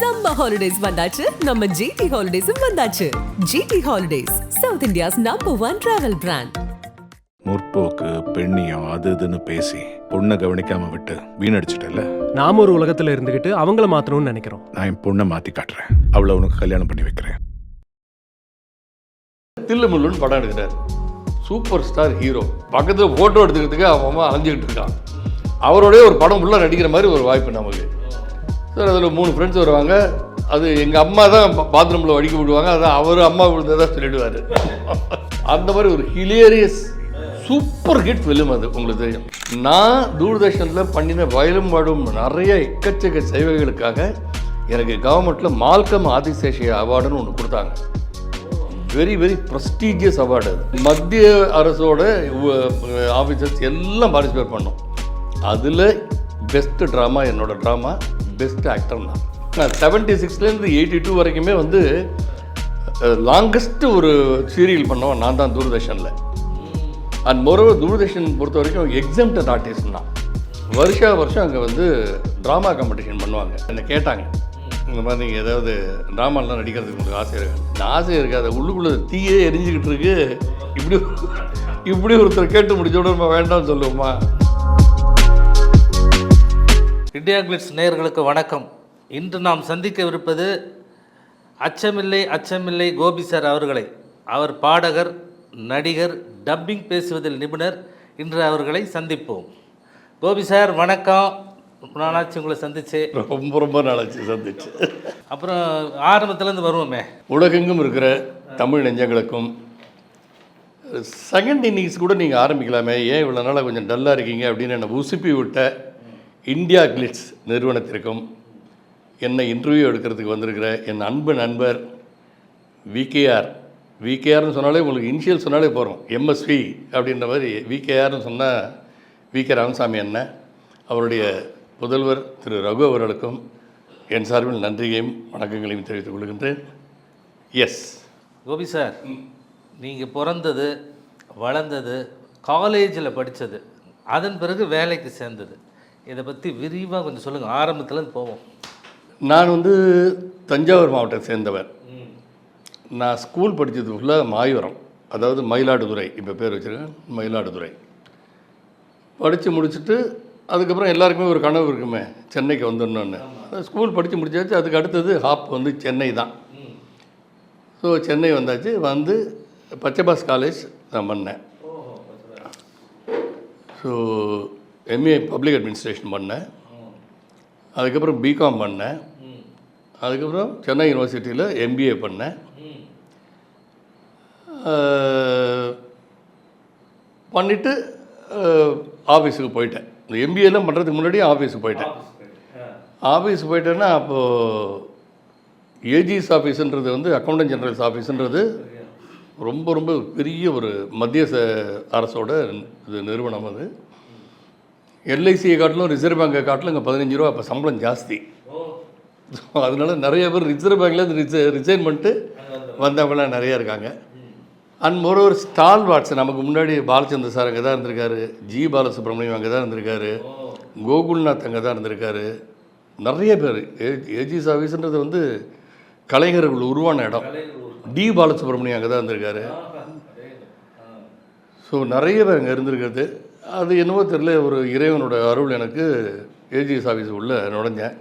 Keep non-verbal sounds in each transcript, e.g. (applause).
Summer holidays வந்தாச்சு. நம்ம GT ஹாலிடேஸும் வந்தாச்சு. GT holidays South India's number one travel brand முற்போக்கு பெண்ணியம் அது இதுன்னு பேசி பொண்ணை கவனிக்காம விட்டு வீணடிச்சிட்டல நாம ஒரு உலகத்துல இருந்துகிட்டு அவங்கள மாத்தணும்னு நினைக்கிறோம். நான் என் பொண்ணை மாத்தி காட்டுறேன். அவளை உனக்கு கல்யாணம் பண்ணி வைக்கிறேன். தில்லு முள்ளுன்னு படம் எடுக்கிறார். சூப்பர் ஸ்டார் ஹீரோ பக்கத்தில் ஃபோட்டோ எடுத்துக்கிறதுக்கு அவன் அம்மா அலைஞ்சிக்கிட்டு இருக்கான். அவரோடய ஒரு படம் ஃபுல்லாக நடிக்கிற மாதிரி ஒரு வாய்ப்பு நமக்கு. சார் அதில் மூணு ஃப்ரெண்ட்ஸ் வருவாங்க. அது எங்கள் அம்மா தான் பாத்ரூமில் வடிக்க விடுவாங்க. அதான் அவர் அம்மா விழுந்ததாக சொல்லிடுவார். அந்த மாதிரி ஒரு ஹிலேரியஸ் சூப்பர் ஹிட் ஃபிலிம் அது உங்களுக்கு. தெரியும் நான் தூர்தர்ஷனில் பண்ணின வயலும் வாடும் நிறைய எக்கச்சக்க சேவைகளுக்காக எனக்கு கவர்மெண்ட்டில் மால்கம் ஆதிசேஷிய அவார்டுன்னு ஒன்று கொடுத்தாங்க. வெரி வெரி ப்ரெஸ்டீஜியஸ் அவார்டு அது. மத்திய அரசோட ஆஃபீஸர்ஸ் எல்லாம் பார்ட்டிசிபேட் பண்ணோம். அதில் பெஸ்ட் ட்ராமா என்னோடய ட்ராமா பெஸ்ட் ஆக்டர் நான். நான் செவன்ட்டி சிக்ஸ்லேருந்து எயிட்டி டூ வரைக்குமே வந்து லாங்கஸ்ட் ஒரு சீரியல் பண்ணோம் நான் தான் தூர்தர்ஷனில். அண்ட் மொரோவர் தூர்தர்ஷன் பொறுத்த வரைக்கும் எக்ஸாம்டட் ஆர்டிஸ்ட் தான் வருஷா வருஷம் அங்கே வந்து ட்ராமா காம்படிஷன் பண்ணுவாங்க. என்னை கேட்டாங்க. இந்த மாதிரி நீங்கள் ஏதாவது ட்ராமாலாம் நடிக்கிறதுக்கு உங்களுக்கு ஆசை இருக்கு? நான் ஆசை இருக்காது உள்ளுக்குள்ளே தீயே எரிஞ்சுக்கிட்டு இருக்கு. இப்படி இப்படி ஒருத்தர் கேட்டு முடிச்சோட நம்ம வேண்டாம்னு சொல்லுவோமா? இந்தியா கிளிட்ஸ் நேயர்களுக்கு வணக்கம். இன்று நாம் சந்திக்கவிருப்பது அச்சமில்லை அச்சமில்லை கோபி சார் அவர்களை. அவர் பாடகர் நடிகர் டப்பிங் பேசுவதில் நிபுணர். இன்று அவர்களை சந்திப்போம். கோபி சார் வணக்கம். நாளாச்சு உங்களை சந்திச்சு. ரொம்ப ரொம்ப நாளாச்சு சந்திச்சு. அப்புறம் ஆரம்பத்துலேருந்து வருவோமே. உலகெங்கும் இருக்கிற தமிழ் நெஞ்சங்களுக்கும் செகண்ட் இன்னிங்ஸ் கூட நீங்கள் ஆரம்பிக்கலாமே. ஏன் இவ்வளோ நாளாக கொஞ்சம் டல்லாக இருக்கீங்க அப்படின்னு என்னை உசுப்பி விட்ட இந்தியா கிளிட்ஸ் நிறுவனத்திற்கும் என்னை இன்டர்வியூ எடுக்கிறதுக்கு வந்திருக்கிற என் அன்பு நண்பர் விகேஆர். விகேஆர்னு சொன்னாலே உங்களுக்கு இனிஷியல் சொன்னாலே போகிறோம் எம்எஸ்வி அப்படின்ற மாதிரி விகேஆர்னு சொன்னால் வி கே ராமசாமி அண்ணன் அவருடைய புதல்வர் திரு ரகு அவர்களுக்கும் என் சார்பில் நன்றியையும் வணக்கங்களையும் தெரிவித்துக் கொள்கின்றேன். எஸ் கோபி சார் நீங்கள் பிறந்தது வளர்ந்தது காலேஜில் படித்தது அதன் பிறகு வேலைக்கு சேர்ந்தது. இதை பற்றி விரிவாக கொஞ்சம் சொல்லுங்கள் ஆரம்பத்துலேருந்து போவோம். நான் வந்து தஞ்சாவூர் மாவட்டத்தை சேர்ந்தவர். நான் ஸ்கூல் படித்தது ஃபுல்லாக மாயூரம் அதாவது மயிலாடுதுறை இப்போ பேர் வச்சுருக்கேன் மயிலாடுதுறை. படித்து முடிச்சுட்டு அதுக்கப்புறம் எல்லாருக்குமே ஒரு கனவு இருக்குமே சென்னைக்கு வந்துடணுன்னு ஸ்கூல் படித்து முடிச்சாச்சு அதுக்கு அடுத்தது ஹாப் வந்து சென்னை தான். ஸோ சென்னை வந்தாச்சு வந்து பச்சைபாஸ் காலேஜ் நான் பண்ணேன். ஸோ எம்ஏ பப்ளிக் அட்மினிஸ்ட்ரேஷன் பண்ணேன். அதுக்கப்புறம் பிகாம் பண்ணேன். அதுக்கப்புறம் சென்னை யூனிவர்சிட்டியில் எம்பிஏ பண்ணேன். பண்ணிவிட்டு ஆஃபீஸுக்கு போயிட்டேன். இந்த எம்பிஏலாம் பண்ணுறதுக்கு முன்னாடியே ஆஃபீஸுக்கு போயிட்டேன். ஆஃபீஸ் போயிட்டேன்னா அப்போது ஏஜிஎஸ் ஆஃபீஸுன்றது வந்து அக்கௌண்டன்ட் ஜெனரல்ஸ் ஆஃபீஸுன்றது ரொம்ப ரொம்ப பெரிய ஒரு மத்திய அரசோட இது நிறுவனம் அது. எல்ஐசியை காட்டிலும் ரிசர்வ் பேங்கை காட்டிலும் இங்கே பதினஞ்சு ரூபா அப்போ சம்பளம் ஜாஸ்தி. ஸோ (laughs) அதனால நிறைய பேர் ரிசர்வ் பேங்க்லேருந்து ரிசை ரிசைன் பண்ணிட்டு வந்தவங்களாம் நிறையா இருக்காங்க. அண்ட் மோரோவர் ஸ்டால் வாட்ஸ் நமக்கு முன்னாடி பாலச்சந்தர் சார் அங்கே தான் இருந்திருக்காரு. ஜி பாலசுப்ரமணியம் அங்கே தான் இருந்திருக்காரு கோகுல்நாத் அங்கே தான் இருந்திருக்காரு. நிறைய பேர். ஏஜிஸ் ஆஃபீஸுன்றது வந்து கலைஞர்கள் உருவான இடம். டி பாலசுப்ரமணியம் அங்கே தான் இருந்திருக்காரு ஸோ நிறைய பேர் அங்கே இருந்திருக்கிறது. அது என்னவோ தெரியல ஒரு இறைவனோட அருள் எனக்கு ஏஜிஎஸ் ஆஃபீஸ் உள்ள நுழைஞ்சேன்.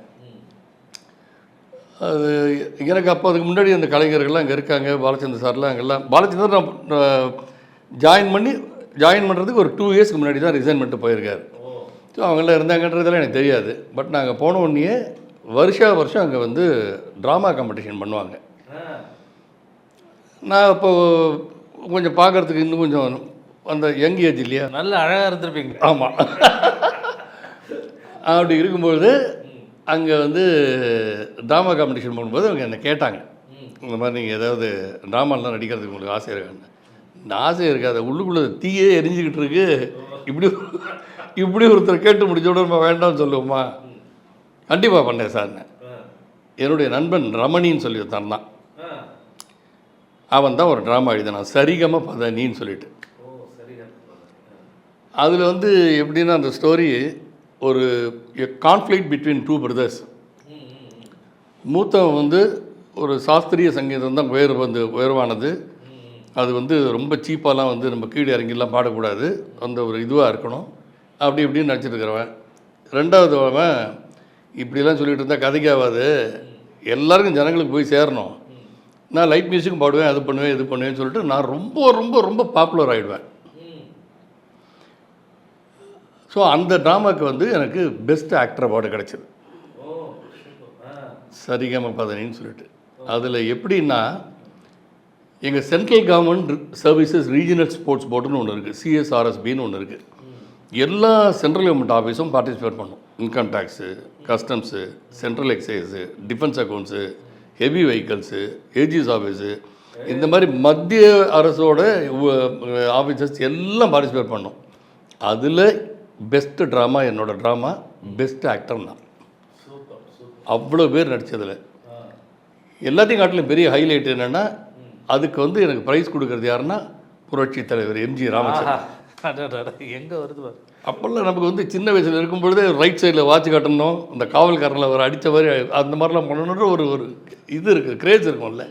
அது எனக்கு அப்போ அதுக்கு முன்னாடி அந்த கலைஞர்கள்லாம் அங்கே இருக்காங்க பாலச்சந்தர் சார்லாம் அங்கெல்லாம். பாலச்சந்தர் நான் ஜாயின் பண்ணி ஜாயின் பண்ணுறதுக்கு ஒரு டூ இயர்ஸ்க்கு முன்னாடி தான் ரிசைன் பண்ணிட்டு போயிருக்காரு ஸோ அவங்களாம் இருந்தாங்கன்றதெல்லாம் எனக்கு தெரியாது. பட் நாங்கள் போன உடனே வருஷா வருஷம் அங்கே வந்து ட்ராமா காம்படிஷன் பண்ணுவாங்க. நான் இப்போ கொஞ்சம் பார்க்குறதுக்கு இன்னும் கொஞ்சம் அந்த யங் ஏஜ் இல்லையா? நல்ல அழகாக இருந்திருப்பீங்க. ஆமாம் அப்படி இருக்கும்பொழுது அங்கே வந்து ட்ராமா காம்படிஷன் பண்ணும்போது அவங்க என்னை கேட்டாங்க. இந்த மாதிரி நீங்கள் ஏதாவது ட்ராமாலாம் நடிக்கிறதுக்கு உங்களுக்கு ஆசை இருக்கான்னு ஆசை இருக்காது. உள்ளுக்குள்ளே தீயே எரிஞ்சுக்கிட்டு இருக்கு. இப்படி இப்படி ஒருத்தர் கேட்டு முடிச்ச உடனே வேண்டாம்னு சொல்லுவோமா? கண்டிப்பாக பண்ணேன் சார் என்னுடைய நண்பன் ரமணின்னு சொல்லி ஒருத்தன் தான் அவன் தான் ஒரு ட்ராமா எழுதினான். சரிகம பதனின்னு சொல்லிட்டு. அதில் வந்து எப்படின்னா அந்த ஸ்டோரி ஒரு கான்ஃப்ளிக் பிட்வீன் டூ பிரதர்ஸ் மூத்தவன் வந்து ஒரு சாஸ்திரிய சங்கீதம் தான் உயர் வந்து உயர்வானது அது வந்து ரொம்ப சீப்பாலாம் வந்து நம்ம கீழே இறங்கிலாம் பாடக்கூடாது. அந்த ஒரு இதுவாக இருக்கணும். அப்படி இப்படின்னு நினச்சிட்டு இருக்கிறவன். ரெண்டாவது அவன் இப்படிலாம் சொல்லிகிட்டு இருந்தால் கதைக்காகாது எல்லாருக்கும் ஜனங்களுக்கு போய் சேரணும். நான் லைட் மியூசிக்கும் பாடுவேன் அது பண்ணுவேன் இது பண்ணுவேன்னு சொல்லிட்டு நான் ரொம்ப ரொம்ப ரொம்ப பாப்புலர் ஆகிடுவேன் ஸோ அந்த ட்ராமாவுக்கு வந்து எனக்கு பெஸ்ட் ஆக்டர் அவார்டு கிடச்சிது. சரிகம பதனின்னு சொல்லிட்டு. அதில் எப்படின்னா எங்கள் central government services regional sports போர்டுன்னு ஒன்று இருக்குது சிஎஸ்ஆர்எஸ்பின்னு ஒன்று இருக்குது எல்லா சென்ட்ரல் கவர்மெண்ட் ஆஃபீஸும் பார்ட்டிசிபேட் பண்ணும். Income tax customs central excise defence accounts heavy vehicles AGS office இந்த மாதிரி மத்திய அரசோட ஆஃபீஸர்ஸ் எல்லாம் பார்ட்டிசிபேட் பண்ணோம். அதில் பெஸ்ட் ட்ராமா என்னோட ட்ராமா பெஸ்ட் ஆக்டர் நான். அவ்வளோ பேர் நடித்ததில் எல்லாத்தையும் காட்டிலும் பெரிய ஹைலைட் என்னென்னா அதுக்கு வந்து எனக்கு ப்ரைஸ் கொடுக்கறது யாருன்னா புரட்சி தலைவர் எம்ஜி ராமச்சந்திரன். எங்கே வருது அப்போல்லாம் நமக்கு வந்து சின்ன வயசில் இருக்கும் பொழுதே ரைட் சைடில் வாட்ச் காட்டணும் இந்த காவல்காரனில் அவர் அடித்த மாதிரி அந்த மாதிரிலாம் பண்ணணுன்ற ஒரு ஒரு இது இருக்குது கிரேஸ் இருக்கும்ல.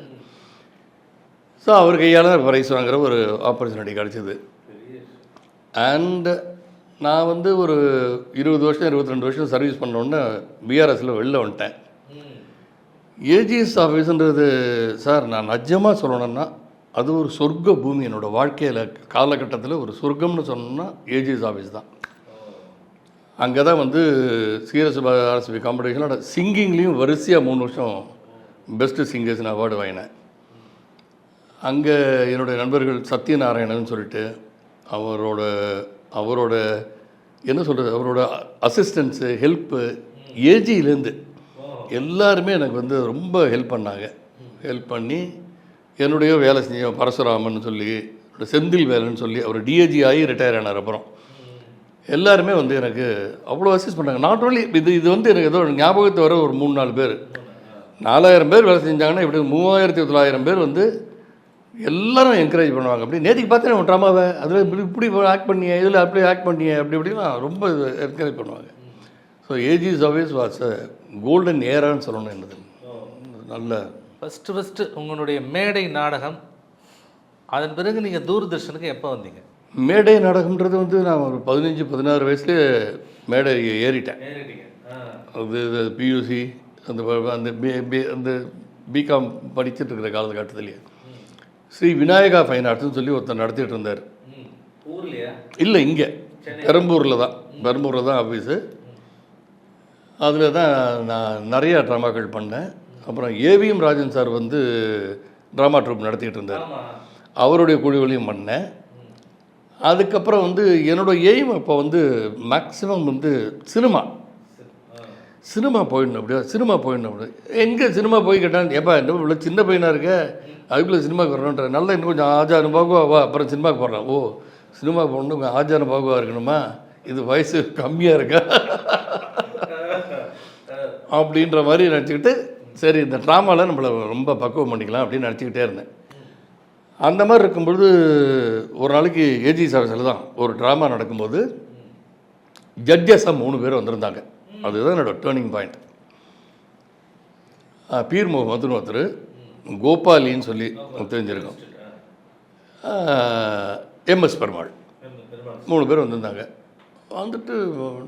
ஸோ அவர் கையால் ப்ரைஸ் வாங்குற ஒரு ஆப்பர்ச்சுனிட்டி கிடச்சிது. அண்ட் நான் வந்து ஒரு இருபது வருஷம் இருபத்தி ரெண்டு வருஷம் சர்வீஸ் பண்ணோன்னே பிஆர்எஸில் வெளில வந்துட்டேன். ஏஜிஎஸ் ஆஃபீஸுன்றது சார் நான் நிஜமாக சொல்லணும்னா அது ஒரு சொர்க்க பூமி. என்னோடய வாழ்க்கையில் காலகட்டத்தில் ஒரு சொர்க்கம்னு சொன்னோம்னா ஏஜிஎஸ் ஆஃபீஸ் தான். அங்கே தான் வந்து சீரஸ் ஆர்எஸ்பி காம்படிஷனோட சிங்கிங்லேயும் வரிசையாக மூணு வருஷம் பெஸ்ட்டு சிங்கர்ஸ்னு அவார்டு வாங்கினேன். அங்கே என்னுடைய நண்பர்கள் சத்யநாராயணன் சொல்லிட்டு அவரோட அவரோட என்ன சொல்கிறது அவரோட அசிஸ்டன்ஸு ஹெல்ப்பு ஏஜியிலேருந்து எல்லாருமே எனக்கு வந்து ரொம்ப ஹெல்ப் பண்ணாங்க. ஹெல்ப் பண்ணி என்னுடைய வேலை செஞ்ச பரசுராமன் சொல்லி செந்தில் வேலைன்னு சொல்லி அவர் டிஏஜி ஆகி ரிட்டையர் ஆனார் அப்புறம். எல்லாருமே வந்து எனக்கு அவ்வளோ அசிஸ்ட் பண்ணாங்க. நாட் ஓன்லி இது இது வந்து எனக்கு ஏதோ ஞாபகத்தை வர ஒரு மூணு நாலு பேர். நாலாயிரம் பேர் வேலை செஞ்சாங்கன்னா இப்படி மூவாயிரத்தி தொள்ளாயிரம் பேர் வந்து எல்லாரும் என்கரேஜ் பண்ணுவாங்க. அப்படி நேற்றுக்கு பார்த்தேன் உன் ட்ராமாவை? அதில் இப்படி இப்படி ஆக்ட் பண்ணிய இதில் அப்படி ஆக்ட் பண்ணிய அப்படி இப்படிலாம் ரொம்ப என்கரேஜ் பண்ணுவாங்க. So AGS always was a golden ஏரான்னு சொல்லணும் என்னது. நல்ல ஃபஸ்ட்டு ஃபஸ்ட்டு உங்களுடைய மேடை நாடகம் அதன் பிறகு நீங்கள் தூர்தர்ஷனுக்கு எப்போ வந்தீங்க? மேடை நாடகம்ன்றது வந்து நான் ஒரு பதினஞ்சு பதினாறு வயசுலேயே மேடை ஏறிட்டேன். அது பியூசி அந்த அந்த பி அந்த பிகாம் படிச்சுட்டு இருக்கிற காலகட்டத்திலேயே. ஸ்ரீ விநாயகா ஃபைன் ஆர்ட்ஸ்னு சொல்லி ஒருத்தர் நடத்திட்டு இருந்தார். இல்லை இங்கே. பெரம்பூரில் தான். பெரம்பூரில் தான் ஆஃபீஸு அதில் தான் நான் நிறைய ட்ராமாக்கள் பண்ணேன். அப்புறம் ஏவிஎம் ராஜன் சார் வந்து ட்ராமா ட்ரூப் நடத்திட்டு இருந்தார். அவருடைய குழுவிலையும் பண்ணேன். அதுக்கப்புறம் வந்து என்னோட எய்ம் இப்போ வந்து மேக்ஸிமம் வந்து சினிமா. சினிமா போயிடணும் அப்படியா? சினிமா போயிடணும் அப்படி எங்கே சினிமா போய் கேட்டால் எப்பா என்ன இவ்வளோ சின்ன பையனாக இருக்க? அதுக்குள்ளே சினிமாவுக்கு வரணுன்ற நல்லா இன்னும் கொஞ்சம் ஆஜானு பாகுவா வா அப்புறம் சினிமாவுக்கு போடுறான் ஓ சினிமா போகணும் கொஞ்சம் ஆஜானு பாகுவா இருக்கணுமா? இது வயசு கம்மியாக இருக்கா? அப்படின்ற மாதிரி நினச்சிக்கிட்டு சரி இந்த ட்ராமாவில் நம்மளை ரொம்ப பக்குவம் பண்ணிக்கலாம் அப்படின்னு நினச்சிக்கிட்டே இருந்தேன். அந்த மாதிரி இருக்கும்பொழுது ஒரு நாளைக்கு ஏஜி சர்வீஸில் தான் ஒரு ட்ராமா நடக்கும்போது ஜட்ஜஸாக மூணு பேர் வந்திருந்தாங்க. அதுதான் என்னோட டேர்னிங் பாயிண்ட் பீர் முகமதுன்னு ஒருத்தர் கோபாலின்னு சொல்லி தெரிஞ்சிருக்கோம். எம்எஸ் பெருமாள். மூணு பேர் வந்திருந்தாங்க. வந்துட்டு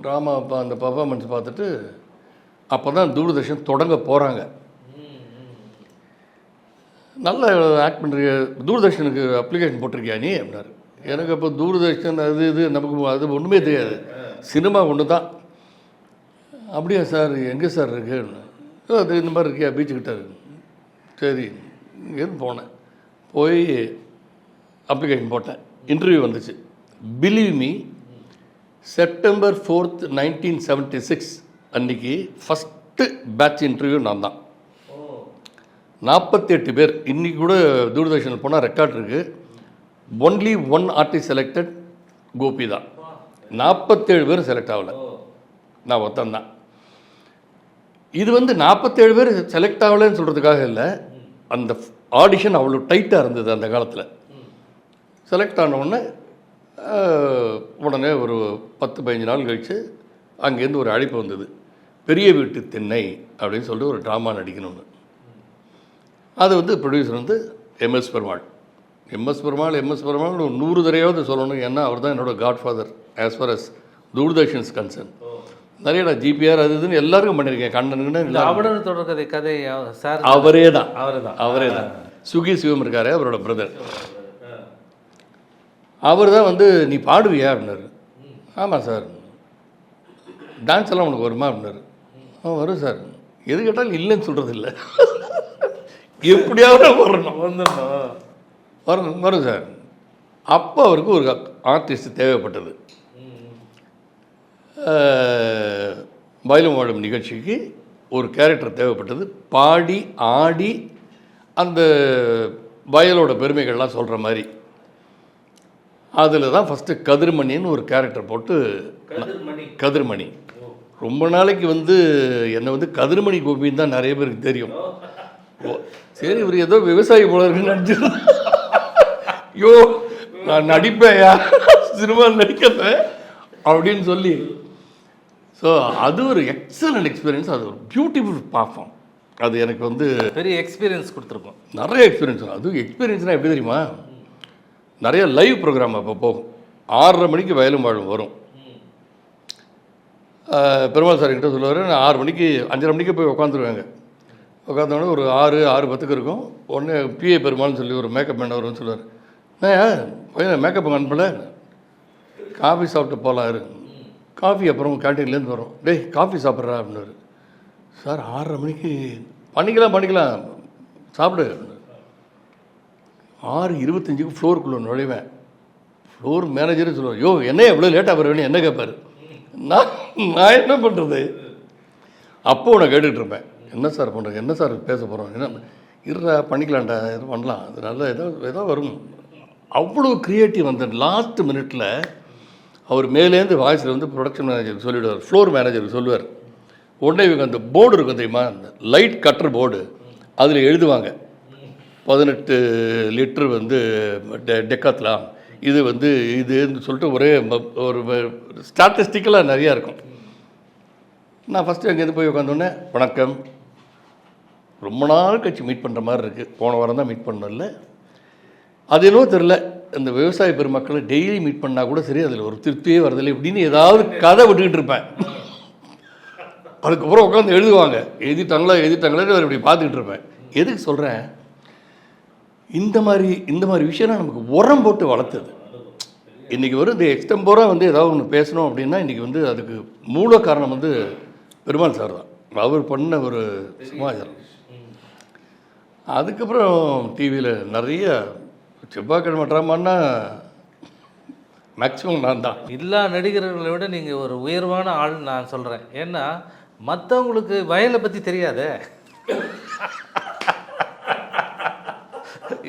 ட்ராமா அந்த பர்ஃபாமன்ஸ் பார்த்துட்டு அப்போ தான் தூர்தர்ஷன் தொடங்க போகிறாங்க நல்ல ஆக்ட் பண்ணுறிய தூர்தர்ஷனுக்கு அப்ளிகேஷன் போட்டிருக்கியா நீ? அப்படின்னாரு. எனக்கு அப்போ தூர்தர்ஷன் அது இது நமக்கு அது ஒன்றுமே தெரியாது. சினிமா ஒன்று தான் அப்படியா சார்? எங்கே சார் இருக்கு? "ஓ, அது இந்த மாதிரி இருக்கியா? பீச்சுக்கிட்ட. இருக்கு சரி இங்கேருந்து போனேன். போய் அப்ளிகேஷன் போட்டேன். இன்டர்வியூ வந்துச்சு. Believe me September fourth nineteen seventy six அன்னைக்கு ஃபஸ்ட்டு பேட்ச் இன்டர்வியூ நான் தான் நாற்பத்தெட்டு பேர். இன்றைக்கி கூட தூர்தர்ஷனில் போனால் ரெக்கார்ட் இருக்குது only one artist selected Gopi தான். நாற்பத்தேழு பேர் செலக்ட் ஆகலை. நான் ஒருத்தன் தான். இது வந்து நாற்பத்தேழு பேர் செலக்ட் ஆகலைன்னு சொல்கிறதுக்காக இல்லை. அந்த ஆடிஷன் அவ்வளோ டைட்டாக இருந்தது அந்த காலத்தில். செலக்ட் ஆன உடனே உடனே ஒரு பத்து பதினஞ்சு நாள் கழித்து அங்கேருந்து ஒரு அழைப்பு வந்தது. பெரிய வீட்டு திண்ணை அப்படின்னு சொல்லிட்டு ஒரு ட்ராமா நடிக்கணும்னு. அது வந்து ப்ரொடியூசர் வந்து MS Perumal MS Perumal MS Perumal நூறு தடையாவது சொல்லணும். ஏன்னா அவர் தான் என்னோட godfather as far as Doordarshan's concern நிறைய நான் ஜிபிஆர் அது இதுன்னு எல்லாருக்கும் பண்ணியிருக்கேன். கண்ணனுக்குன்னு. அவடன் தொடர்கதை கதை சார் அவரே தான். அவரே தான் அவரே தான் சுகி சிவம் இருக்காரு அவரோட பிரதர் அவர் தான் வந்து நீ பாடுவியா? அப்படின்னாரு. ஆமாம் சார். டான்ஸ் எல்லாம் உனக்கு வருமா? அப்படின்னாரு. ஆ வரும் சார். எது கேட்டாலும் இல்லைன்னு சொல்கிறது இல்லை எப்படியாவது வரணும். வந்துடணும் வரும் வரும் சார். அப்போ அவருக்கு ஒரு ஆர்டிஸ்ட் தேவைப்பட்டது. அஹ், வயலும் வாழும் நிகழ்ச்சிக்கு ஒரு கேரக்டர் தேவைப்பட்டது. பாடி ஆடி அந்த வயலோட பெருமைகள்லாம் சொல்கிற மாதிரி. அதில் தான் ஃபஸ்ட்டு கதிர்மணின்னு ஒரு கேரக்டர் போட்டு கதிர்மணி. ரொம்ப நாளைக்கு வந்து என்னை வந்து கதிர்மணி கோபின்னு தான் நிறைய பேருக்கு தெரியும். ஓ, சரி இவர் ஏதோ விவசாயி போல இருக்குன்னு நினச்சி ஐயோ நான் நடிப்பேயா சினிமா நடிக்கிறேன் அப்படின்னு சொல்லி ஸோ அது ஒரு எக்ஸலண்ட் எக்ஸ்பீரியன்ஸ் அது ஒரு பியூட்டிஃபுல் பார்ஃபார்ம் அது எனக்கு வந்து பெரிய எக்ஸ்பீரியன்ஸ் கொடுத்துருக்கோம். நிறைய எக்ஸ்பீரியன்ஸ் அது எக்ஸ்பீரியன்ஸ்னால் எப்படி தெரியுமா? நிறைய லைவ் ப்ரோக்ராம் அப்போ போகும். ஆறரை மணிக்கு வயலும் வாழும் வரும். பெருமாள் சார் கிட்ட சொல்லுவார் நான் ஆறு மணிக்கு அஞ்சரை மணிக்கு போய் உட்காந்துருவேங்க உட்காந்தோடனே ஒரு ஆறு ஆறு பத்துக்கு இருக்கும். உடனே பிஏ பெருமாள்னு சொல்லி ஒரு மேக்கப் மேன் வரும்னு சொல்லுவார். ஏன் பையன் மேக்கப் அனுப்பல? காஃபி சாப்பிட்டு போகலாம் இரு. காஃபி அப்புறம் கேன்டீன்லேருந்து வரும். டேய் காஃபி சாப்பிட்றா அப்படின்னாரு. சார் ஆறரை மணிக்கு பண்ணிக்கலாம் பண்ணிக்கலாம். சாப்பிடு. ஆறு இருபத்தஞ்சுக்கு ஃப்ளோருக்குள்ளே நுழைவேன். ஃப்ளோர் மேனேஜரும் சொல்லுவார். யோ என்ன எவ்வளோ லேட்டாக வருவேன்னு என்ன கேட்பாரு நான் நான் என்ன பண்ணுறது அப்போ நான் கேட்டுக்கிட்டு இருப்பேன். என்ன சார் பண்ணுறது என்ன சார் பேச போகிறோம் என்ன? இருடா பண்ணிக்கலாம்டா. இது பண்ணலாம். அது நல்லா ஏதோ ஏதோ வரும். அவ்வளோ க்ரியேட்டிவ் அந்த லாஸ்ட் மினிட்டில் அவர் மேலேருந்து வாய்ஸில் வந்து ப்ரொடக்ஷன் மேனேஜருக்கு சொல்லிவிடுவார் ஃப்ளோர் மேனேஜருக்கு சொல்லுவார். உடனே இவங்க அந்த போர்டு இருக்கும் தெரியுமா? அந்த லைட் கட்டர் போர்டு அதில் எழுதுவாங்க. பதினெட்டு லிட்டர் வந்து டெ- டெக்காத்லாம் இது வந்து இதுன்னு சொல்லிட்டு ஒரே ஒரு ஸ்டாட்டிஸ்டிக்கலாக நிறையா இருக்கும். நான் ஃபஸ்ட்டு அங்கேருந்து போய் உட்காந்தோடனே வணக்கம். ரொம்ப நாள் கழிச்சு மீட் பண்ணுற மாதிரி இருக்குது போன வாரம் தான் மீட் பண்ணல அது என்னவோ தெரில அந்த விவசாய பெருமக்களை டெய்லி மீட் பண்ணால் கூட சரி அதில் ஒரு திருப்தியே வரதில்லை இப்படின்னு ஏதாவது கதை விட்டுக்கிட்டு இருப்பேன். அதுக்கப்புறம் உட்காந்து எழுதுவாங்க. எழுதிட்டாங்களா எழுதிட்டாங்களே அவர் இப்படி பார்த்துக்கிட்டு இருப்பேன். எதுக்கு சொல்கிறேன் இந்த மாதிரி இந்த மாதிரி விஷயம்லாம் நமக்கு உரம் போட்டு வளர்த்துது. இன்றைக்கி வரும் இந்த எக்ஸ்டம்போராக வந்து ஏதாவது ஒன்று பேசணும் அப்படின்னா இன்றைக்கி வந்து அதுக்கு மூல காரணம் வந்து பெருமாள் சார் தான். அவர் பண்ண ஒரு சமாச்சாரம். அதுக்கப்புறம் டிவியில் நிறைய செவ்வாய்க்கிழமை ட்ராமான்னா மேக்ஸிமம் நான் தான். எல்லா நடிகர்களை விட நீங்கள் ஒரு உயர்வான ஆள் நான் சொல்கிறேன் ஏன்னா மற்றவங்களுக்கு வயலை பற்றி தெரியாதே.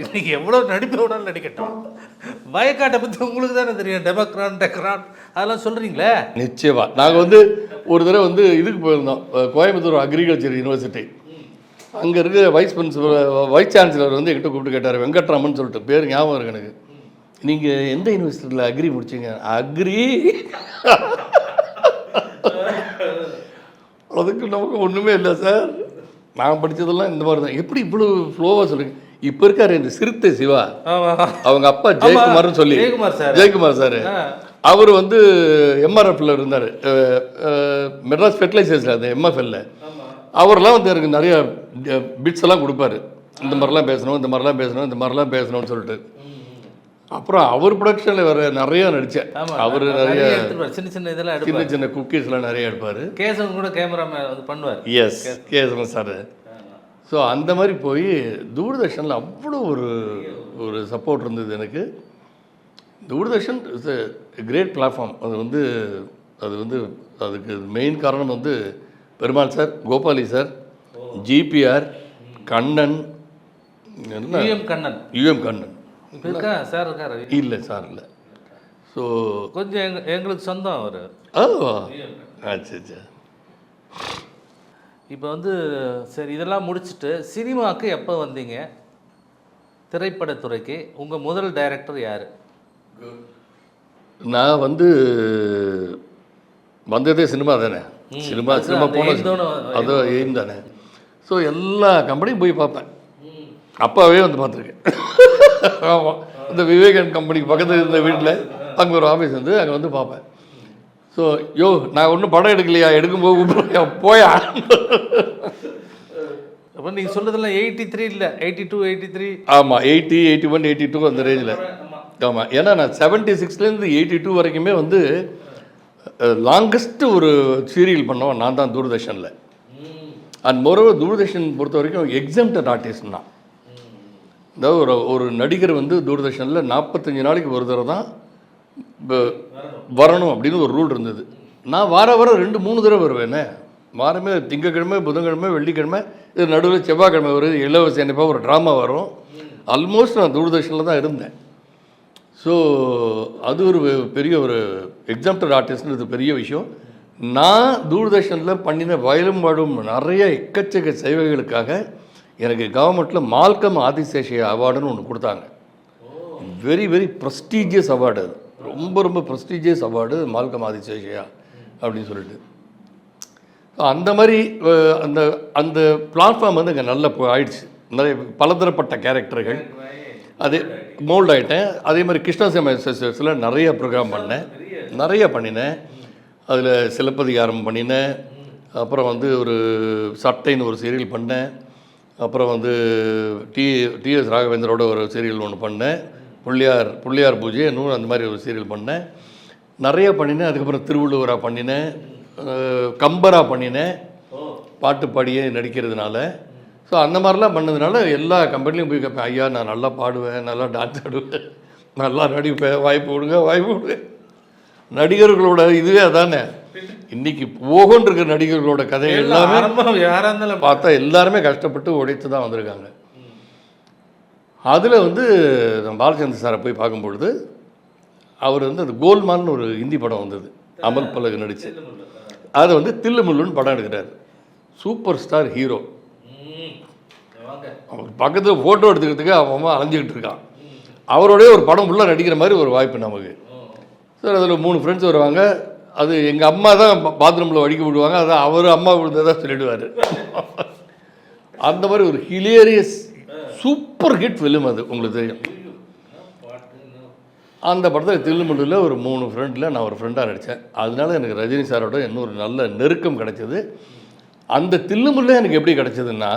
இன்னைக்கு எவ்வளோ நடிப்பு வேணாலும் நடிக்கட்டும். வயக்காட்டை பற்றி உங்களுக்கு தானே தெரியும். டெமக்ரான் டெக்ரான் அதெல்லாம் சொல்கிறீங்களே நிச்சயமா. நாங்கள் வந்து ஒரு தடவை வந்து இதுக்கு போயிருந்தோம். Coimbatore agriculture university. அங்கே இருக்க வைஸ் பிரின்சிபல் வைஸ் சான்சலர் வந்து என்கிட்ட கூப்பிட்டு கேட்டார் வெங்கட்ராமன் சொல்லிட்டு. பேர் ஞாபகம் இருக்கு எனக்கு. நீங்கள் எந்த யூனிவர்சிட்டியில் அக்ரி முடிச்சீங்க? அக்ரி அதுக்கு நமக்கு ஒன்றுமே இல்லை சார் நான் படித்ததெல்லாம் இந்த மாதிரி தான் எப்படி இவ்வளோ ஃப்ளோவாக சொல்லுங்க இப்போ இருக்காரு இந்த சிறுத்தை சிவா. அவங்க அப்பா ஜெயக்குமார்னு சொல்லி. ஜெயக்குமார் சார். ஜெயக்குமார் சார். அவர் வந்து எம்ஆர்எஃப்ல இருந்தார். மெட்ராஸ் ஃபெர்டிலைசர்ஸில் அந்த எம்எஃப்எல்ல அவரெல்லாம் வந்து எனக்கு நிறைய பிட்ஸ் எல்லாம் கொடுப்பாரு. இந்த மாதிரிலாம் பேசணும் இந்த மாதிரிலாம் பேசணும் இந்த மாதிரிலாம் பேசணும்னு சொல்லிட்டு. அப்புறம் அவர் ப்ரொடக்ஷனில் வேற நிறைய நடித்தேன் அவர் நிறைய சின்ன சின்ன இதெல்லாம் சின்ன சின்ன குக்கீஸ்லாம் நிறைய எடுப்பார். கேசவன் கூட கேமராமேன் வந்து பண்ணுவார். எஸ் கேசவன். சார் ஸோ அந்த மாதிரி போய் தூர்தர்ஷனில் அவ்வளோ ஒரு ஒரு சப்போர்ட் இருந்தது எனக்கு. Doordarshan is a great platform அது வந்து அது வந்து அதுக்கு மெயின் காரணம் வந்து Perumal sir Gopali sir GPR Kannan UM Kannan. UM Kannan. இப்போ இருக்கா? சார் இருக்காரு இல்லை சார் இல்லை. ஸோ கொஞ்சம் எங்க எங்களுக்கு சொந்தம் அவர். ஆச்சு சரி இப்போ வந்து சரி இதெல்லாம் முடிச்சுட்டு சினிமாவுக்கு எப்போ வந்தீங்க? திரைப்படத்துறைக்கு. உங்கள் முதல் டைரக்டர் யார்? நான் வந்து வந்ததே சினிமா தானே. சினிமா சினிமா போன அது எய்ம் தானே ஸோ எல்லா கம்பெனியும் போய் பார்ப்பேன். அப்பாவே வந்து பார்த்துருக்கேன். (laughs) ஆமாம் இந்த விவேகன் கம்பெனிக்கு பக்கத்தில் இருந்த வீட்டில் அங்கே ஒரு ஆஃபீஸ் வந்து அங்கே வந்து பார்ப்பேன். ஸோ யோ நான் ஒன்றும் படம் எடுக்கலையா? எடுக்கும்போது கூப்பிடுறியா? போயா? (laughs) அப்போ நீங்கள் சொல்றதெல்லாம் எயிட்டி த்ரீ இல்லை. எயிட்டி டூ எயிட்டி த்ரீ ஆமாம் eighty eighty one eighty two அந்த ரேஞ்சில் ஆமாம் ஏன்னா நான் செவன்ட்டி சிக்ஸ்லேருந்து எயிட்டி டூ வரைக்குமே வந்து லாங்கஸ்ட்டு ஒரு சீரியல் பண்ணவன் நான் தான் தூர்தர்ஷனில். அண்ட் மொரோவர் தூர்தர்ஷன் பொறுத்த வரைக்கும் எக்ஸம்டட் ஆர்டிஸ்ட் தான். அதாவது ஒரு ஒரு நடிகர் வந்து தூர்தர்ஷனில் நாற்பத்தஞ்சு நாளைக்கு ஒரு தடவை தான் வரணும் அப்படின்னு ஒரு ரூல் இருந்தது. நான் வார வாரம் ரெண்டு மூணு தடவை வருவேனே. வாரமே திங்கக்கிழமை புதன்கிழமை வெள்ளிக்கிழமை இது நடுவில் செவ்வாய்க்கிழமை வருது இளவரசி என்னப்பா ஒரு ட்ராமா வரும். ஆல்மோஸ்ட் நான் தூர்தர்ஷனில் தான் இருந்தேன். ஸோ அது ஒரு பெரிய ஒரு எக்ஸாம்பிள் ஆர்டிஸ்ட்ன்றது பெரிய விஷயம். நான் தூர்தர்ஷனில் பண்ணின வயலும் வாழும் நிறைய எக்கச்சக்க சேவைகளுக்காக எனக்கு கவர்மெண்ட்டில் மால்கம் ஆதிசேஷய அவார்டுன்னு ஒன்று கொடுத்தாங்க. வெரி வெரி ப்ரெஸ்டீஜியஸ் அவார்டு அது. ரொம்ப ரொம்ப ப்ரெஸ்டீஜியஸ் அவார்டு மால்கம் ஆதிசேஷயா அப்படின்னு சொல்லிட்டு. அந்த மாதிரி அந்த அந்த பிளாட்ஃபார்ம் வந்து இங்கே நல்ல ஆயிடுச்சு. நிறைய பலதரப்பட்ட கேரக்டர்கள் அதே மோல்ட் ஆகிட்டேன் அதே மாதிரி கிருஷ்ணசிம்ம நிறைய ப்ரோக்ராம் பண்ணேன். நிறைய பண்ணினேன். அதில் சிலப்பதிகாரம் பண்ணினேன். அப்புறம் வந்து ஒரு சட்டைன்னு ஒரு சீரியல் பண்ணேன். அப்புறம் வந்து டி டிஎஸ் ராகவேந்தரோட ஒரு சீரியல் ஒன்று பண்ணேன். புள்ளியார் புள்ளியார் பூஜை நூல் அந்த மாதிரி ஒரு சீரியல் பண்ணேன். நிறைய பண்ணினேன். அதுக்கப்புறம் திருவள்ளுவராக பண்ணினேன். கம்பராக பண்ணினேன். பாட்டு பாடியே நடிக்கிறதுனால. ஸோ அந்த மாதிரிலாம் பண்ணதுனால எல்லா கம்பெனிலையும் போய் கேட்பேன் ஐயா நான் நல்லா பாடுவேன் நல்லா டான்ஸ் ஆடுவேன். நல்லா நடிப்பேன். வாய்ப்பு விடுங்க வாய்ப்பு விடுங்க நடிகர்களோட இதுவே அதானே. இன்னைக்கு போகன் இருக்கிற நடிகர்களோட கதை எல்லாமே யாராக இருந்தாலும் பார்த்தா எல்லாருமே கஷ்டப்பட்டு உழைத்து தான் வந்திருக்காங்க. அதில் வந்து நம்ம பாலச்சந்திர சாரை போய் பார்க்கும்பொழுது அவர் வந்து அந்த கோல்மால்னு ஒரு ஹிந்தி படம் வந்தது. அமல் பல்லகு நடிச்சு. அதை வந்து தில்லுமுல்லுன்னு படம் எடுக்கிறார். Super star hero. அவர் பக்கத்தில் ஃபோட்டோ எடுத்துக்கிறதுக்கு அவன் அம்மா அலைஞ்சிக்கிட்டு இருக்கான். அவரோடய ஒரு படம் ஃபுல்லாக நடிக்கிற மாதிரி ஒரு வாய்ப்பு நமக்கு. சார் அதில் மூணு ஃப்ரெண்ட்ஸ் வருவாங்க. அது எங்கள் அம்மா தான் பாத்ரூமில் வடிக்க விடுவாங்க. அதான் அவர் அம்மா விழுந்ததாக சொல்லிடுவார். அந்த மாதிரி ஒரு ஹிலேரியஸ் சூப்பர் ஹிட் ஃபிலிம் அது உங்களுக்கு தெரியும். அந்த படத்தில் தில்லுமுள்ளில் ஒரு மூணு ஃப்ரெண்டில் நான் ஒரு ஃப்ரெண்டாக நடித்தேன் அதனால எனக்கு ரஜினி சாரோட இன்னொரு நல்ல நெருக்கம் கிடைச்சது. அந்த தில்லுமுல்ல எனக்கு எப்படி கிடைச்சதுன்னா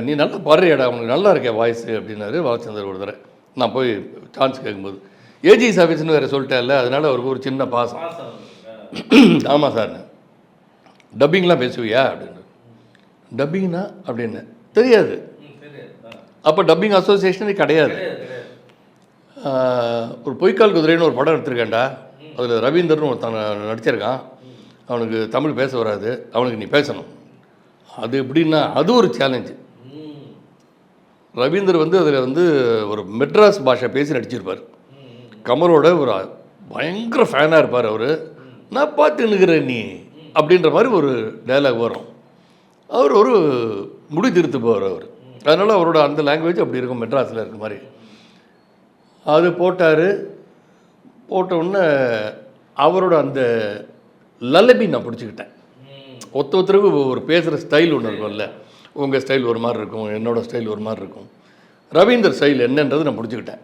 நீ நல்லா பாடுறியாடா உனக்கு நல்லா இருக்கே வாய்ஸ் அப்படின்னாரு பாலச்சந்தர் ஒரு தடவை. நான் போய் சான்ஸ் கேட்கும்போது. ஏஜிஎஸ் ஆஃபீஸ்னு வேறு சொல்லிட்டேன்ல அதனால அவருக்கு ஒரு சின்ன பாசம். ஆமாம் சார் டப்பிங்லாம் பேசுவியா அப்படின்னு. டப்பிங்னா அப்படின்னு. தெரியாது. அப்போ டப்பிங் அசோசியேஷனே கிடையாது. ஒரு பொய்க்கால் குதிரைன்னு ஒரு படம் எடுத்திருக்கேன்டா. அதில் ரவீந்தர்னு ஒருத்தன் நடிச்சிருக்கான். அவனுக்கு தமிழ் பேச வராது. அவனுக்கு நீ பேசணும். அது எப்படின்னா அது ஒரு சேலஞ்சு ரவீந்தர் வந்து அதில் வந்து ஒரு மெட்ராஸ் பாஷை பேசி நடிச்சிருப்பார். கமலோட ஒரு பயங்கர ஃபேனாக இருப்பார் அவர். நான் பார்த்து நிற்கிறேன் நீ அப்படின்ற மாதிரி ஒரு டைலாக் வரும். அவர் ஒரு முடி திருத்துப்பவர் அவர். அதனால் அவரோட அந்த லாங்குவேஜ் அப்படி இருக்கும் மெட்ராஸில் இருக்க மாதிரி. அது போட்டார். போட்ட உடனே அவரோட அந்த லலபி நான் பிடிச்சிக்கிட்டேன். ஒத்த ஒருத்தருக்கு ஒரு பேசுகிற ஸ்டைல் ஒன்று இருக்கும்ல. உங்கள் ஸ்டைல் ஒரு மாதிரி இருக்கும் என்னோடய ஸ்டைல் ஒரு மாதிரி இருக்கும். ரவீந்தர் ஸ்டைல் என்னன்றது நான் பிடிச்சிக்கிட்டேன்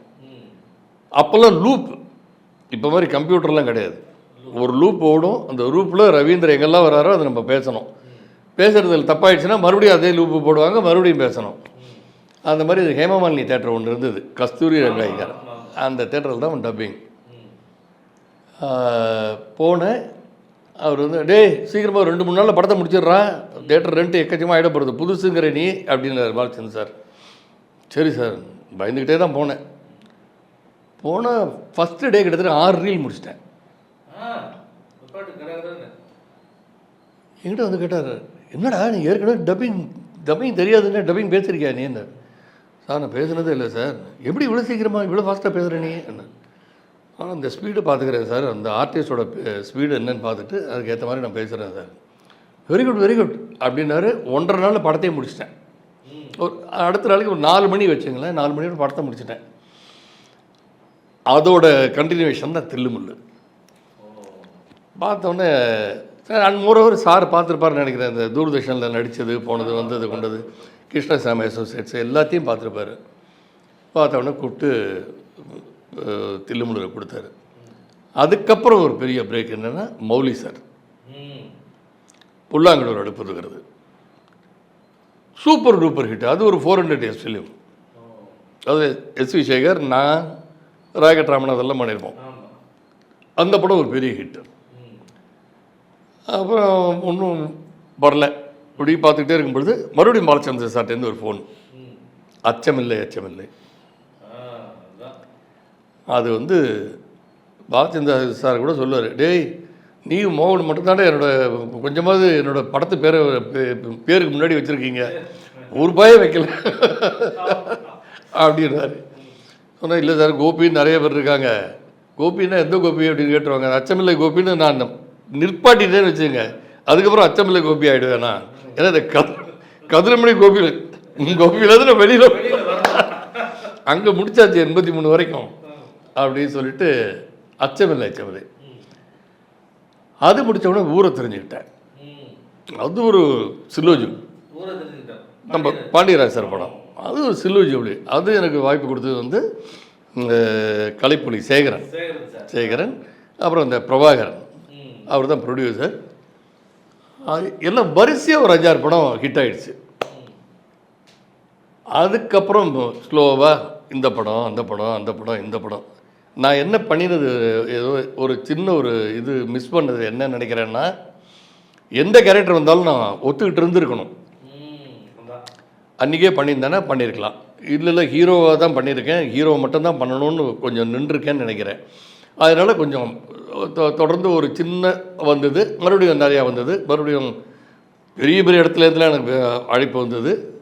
அப்போல்லாம் லூப் இப்போ மாதிரி கம்ப்யூட்டர்லாம் கிடையாது. ஒரு லூப் ஓடும் அந்த லூப்பில் ரவீந்தர் எங்கெல்லாம் வராரோ அதை நம்ம பேசணும். பேசுகிறதுல தப்பாயிடுச்சுன்னா மறுபடியும் அதே லூப்பு போடுவாங்க மறுபடியும் பேசணும். அந்த மாதிரி இது ஹேமமாலினி தேட்டர் ஒன்று இருந்தது கஸ்தூரி ரங்காய்கர். அந்த தேட்டரில் தான் டப்பிங் போனேன் அவர் வந்து டேய் சீக்கிரமாக ரெண்டு மூணு நாளில் படத்தை முடிச்சிடுறான் தேட்டர் ரெண்டு எக்கச்சமாக ஆகிடப்படுது புதுசுங்கிற நீ அப்படின்னாரு பாலச்சந்திர சார். சரி சார் பயந்துக்கிட்டே தான் போனேன். போனால் ஃபஸ்ட்டு டே கிட்டத்தட்ட ஆறு ரீல் முடிச்சிட்டேன். என்கிட்ட வந்து கேட்டார் என்னடா நீ ஏற்கனவே டப்பிங் டப்பிங் தெரியாதுன்னு டப்பிங் பேசியிருக்கியா நீ? என்ன சார் நான் பேசுனதே இல்லை சார். எப்படி இவ்வளோ சீக்கிரமாக இவ்வளோ ஃபாஸ்ட்டாக பேசுகிற நீ? என்ன ஆனால் அந்த ஸ்பீடை பார்த்துக்கிறேன் சார். அந்த ஆர்டிஸ்டோட ஸ்பீடு என்னன்னு பார்த்துட்டு அதுக்கேற்ற மாதிரி நான் பேசுகிறேன் sir. Very good very good அப்படின்னாரு. ஒன்றரை நாளில் படத்தையும் முடிச்சிட்டேன். ஒரு அடுத்த நாளைக்கு ஒரு நாலு மணி வச்சுங்களேன். நாலு மணியோட படத்தை முடிச்சிட்டேன். அதோட கண்டினியூவேஷன் தான் தில்லுமுள்ளு பார்த்தோன்னே அண்ட் மோரோவர் சார் பார்த்துருப்பாருன்னு நினைக்கிறேன். இந்த தூர்தர்ஷனில் நடித்தது போனது வந்தது கொண்டது கிருஷ்ணசாமி அசோசியேட்ஸ் எல்லாத்தையும் பார்த்துருப்பாரு. பார்த்தோன்னே கூப்பிட்டு தில்லுமுல்லுல கொடுத்தாரு. அதுக்கப்புறம் ஒரு பெரிய பிரேக் என்னென்னா மௌலி சார். புல்லாங்குழல் அடுப்புருக்கிறது சூப்பர் டூப்பர் ஹிட். அது ஒரு ஃபோர் ஹண்ட்ரட் இயர்ஸ் ஃபிலிம் அது எஸ் வி சேகர் நான் ராயகட் ராமன் அதெல்லாம் பண்ணியிருப்போம். அந்த படம் ஒரு பெரிய ஹிட் அப்புறம் ஒன்றும் வரல. இப்படி பார்த்துக்கிட்டே இருக்கும் பொழுது மறுபடியும் பாலச்சந்திர சார்ட்டேருந்து ஒரு ஃபோன் அச்சமில்லை அச்சமில்லை. அது வந்து பாலச்சந்திர சார் கூட சொல்லுவார் டேய் நீ மோகன் மட்டும்தானே என்னோட கொஞ்சமாவது என்னோட படத்து பேரை பே- பேருக்கு முன்னாடி வச்சுருக்கீங்க. ஒரு ரூபாயே வைக்கல. அப்படின்னாரு சொன்னேன் இல்லை சார் கோபின்னு நிறைய பேர் இருக்காங்க. கோபின்னா எந்த கோபி? அப்படின்னு கேட்டுருவாங்க. அச்சமில்லை கோபின்னு நான் நிற்பாட்டிட்டேன்னு வச்சுங்க அதுக்கப்புறம் அச்சமில்லை கோபி ஆகிடுவேன் நான். ஏன்னா இந்த கது கதிரமணி கோபியில் கோபியிலேருந்து நான் வெளியில் அங்கே முடிச்சாச்சு எண்பத்தி மூணு வரைக்கும். அப்படின்னு சொல்லிட்டு அச்சமில்லை அச்சமில்லை. அது முடிச்ச உடனே ஊரை தெரிஞ்சுக்கிட்டேன். அது ஒரு சில்லோஜு. ஊரை தெரிஞ்சுக்கிட்டேன். நம்ம பாண்டியராஜ். சார் படம். அது ஒரு சில்லு ஜவுளி அது எனக்கு வாய்ப்பு கொடுத்தது வந்து கலைப்புலி சேகரன். சேகரன் அப்புறம் இந்த பிரபாகரன். அவர் தான் ப்ரொடியூசர் எல்லாம் வரிசையாக ஒரு அஞ்சாறு படம் ஹிட் ஆயிடுச்சு. அதுக்கப்புறம் ஸ்லோவாக இந்த படம் அந்த படம் அந்த படம் இந்த படம். நான் என்ன பண்ணினது ஏதோ ஒரு சின்ன ஒரு இது மிஸ் பண்ணது என்ன நினைக்கிறேன்னா எந்த கேரக்டர் வந்தாலும் நான் ஒத்துக்கிட்டு இருந்திருக்கணும். அன்றைக்கே பண்ணியிருந்தேன்னா பண்ணியிருக்கலாம். இல்லை இல்லை ஹீரோவாக தான் பண்ணியிருக்கேன். ஹீரோ மட்டும்தான் பண்ணணும்னு கொஞ்சம் நின்றுருக்கேன்னு நினைக்கிறேன். அதனால் கொஞ்சம் தொ- தொடர்ந்து ஒரு சின்ன வந்தது மறுபடியும் நிறையா வந்தது. மறுபடியும் பெரிய பெரிய இடத்துல இருந்துலாம் எனக்கு அழைப்பு வந்தது.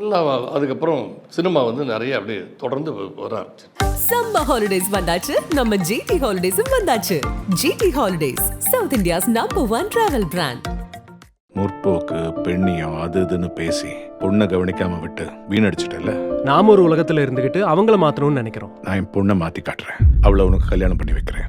எல்லாம் அதுக்கப்புறம் சினிமா வந்து நிறைய அப்படியே தொடர்ந்து வர ஆரம்பிச்சு சம்மர் ஹாலிடேஸ் வந்தாச்சு. நம்ம ஜிடி ஹாலிடேஸும் வந்தாச்சு. GT holidays South India's number one travel brand முற்போக்கு பெண்ணியம் அது இதுன்னு பேசி பொண்ணை கவனிக்காம விட்டு வீணடிச்சிட்டல நாம ஒரு உலகத்துல இருந்துகிட்டு அவங்கள மாத்தணும்னு நினைக்கிறோம். நான் என் பொண்ணை மாத்தி காட்டுறேன். அவளை உனக்கு கல்யாணம் பண்ணி வைக்கிறேன்.